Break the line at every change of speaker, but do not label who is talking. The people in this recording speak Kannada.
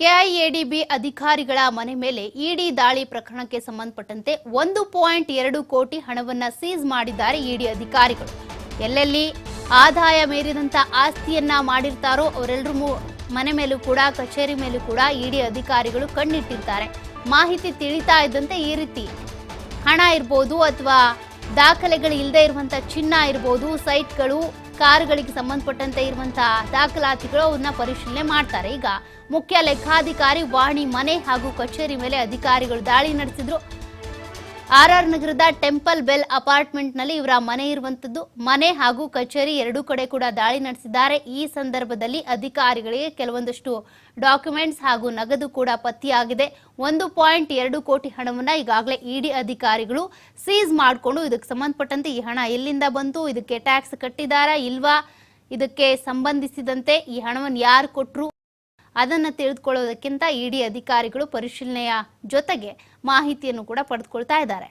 ಕೆಐಎಡಿಬಿ ಅಧಿಕಾರಿಗಳ ಮನೆ ಮೇಲೆ ಇಡಿ ದಾಳಿ ಪ್ರಕರಣಕ್ಕೆ ಸಂಬಂಧಪಟ್ಟಂತೆ ಒಂದು ಪಾಯಿಂಟ್ ಎರಡು ಕೋಟಿ ಹಣವನ್ನು ಸೀಸ್ ಮಾಡಿದ್ದಾರೆ ಇಡಿ ಅಧಿಕಾರಿಗಳು. ಎಲ್ಲೆಲ್ಲಿ ಆದಾಯ ಮೀರಿದಂತ ಆಸ್ತಿಯನ್ನ ಮಾಡಿರ್ತಾರೋ ಅವರೆಲ್ಲರೂ ಮನೆ ಮೇಲೂ ಕೂಡ, ಕಚೇರಿ ಮೇಲೂ ಕೂಡ ಇಡಿ ಅಧಿಕಾರಿಗಳು ಕಣ್ಣಿಟ್ಟಿರ್ತಾರೆ. ಮಾಹಿತಿ ತಿಳಿತಾ ಇದ್ದಂತೆ ಈ ರೀತಿ ಹಣ ಇರ್ಬೋದು ಅಥವಾ ದಾಖಲೆಗಳು ಇಲ್ಲದೆ ಇರುವಂತ ಚಿನ್ನ ಇರ್ಬೋದು, ಸೈಟ್ಗಳು ಕಾರುಗಳಿಗೆ ಸಂಬಂಧಪಟ್ಟಂತೆ ಇರುವಂತಹ ದಾಖಲಾತಿಗಳು ಅವನ್ನ ಪರಿಶೀಲನೆ ಮಾಡ್ತಾರೆ. ಈಗ ಮುಖ್ಯ ಲೆಕ್ಕಾಧಿಕಾರಿ ವಾಣಿ ಮನೆ ಹಾಗೂ ಕಚೇರಿ ಮೇಲೆ ಅಧಿಕಾರಿಗಳು ದಾಳಿ ನಡೆಸಿದ್ರು. ಆರ್ ಆರ್ ನಗರದ ಟೆಂಪಲ್ ಬೆಲ್ ಅಪಾರ್ಟ್ಮೆಂಟ್ನಲ್ಲಿ ಇವರ ಮನೆ ಇರುವಂತದ್ದು. ಮನೆ ಹಾಗೂ ಕಚೇರಿ ಎರಡೂ ಕಡೆ ಕೂಡ ದಾಳಿ ನಡೆಸಿದ್ದಾರೆ. ಈ ಸಂದರ್ಭದಲ್ಲಿ ಅಧಿಕಾರಿಗಳಿಗೆ ಕೆಲವೊಂದಷ್ಟು ಡಾಕ್ಯುಮೆಂಟ್ಸ್ ಹಾಗೂ ನಗದು ಕೂಡ ಪತ್ತೆಯಾಗಿದೆ. ಒಂದು ಪಾಯಿಂಟ್ ಎರಡು ಕೋಟಿ ಹಣವನ್ನ ಈಗಾಗಲೇ ಇಡಿ ಅಧಿಕಾರಿಗಳು ಸೀಸ್ ಮಾಡಿಕೊಂಡು ಇದಕ್ಕೆ ಸಂಬಂಧಪಟ್ಟಂತೆ ಈ ಹಣ ಎಲ್ಲಿಂದ ಬಂತು, ಇದಕ್ಕೆ ಟ್ಯಾಕ್ಸ್ ಕಟ್ಟಿದಾರಾ ಇಲ್ವಾ, ಇದಕ್ಕೆ ಸಂಬಂಧಿಸಿದಂತೆ ಈ ಹಣವನ್ನು ಯಾರು ಕೊಟ್ಟರು ಅದನ್ನು ತಿಳಿದುಕೊಳ್ಳೋದಕ್ಕಿಂತ ಇಡಿ ಅಧಿಕಾರಿಗಳು ಪರಿಶೀಲನೆಯ ಜೊತೆಗೆ ಮಾಹಿತಿಯನ್ನು ಕೂಡ ಪಡೆದುಕೊಳ್ತಾ ಇದ್ದಾರೆ.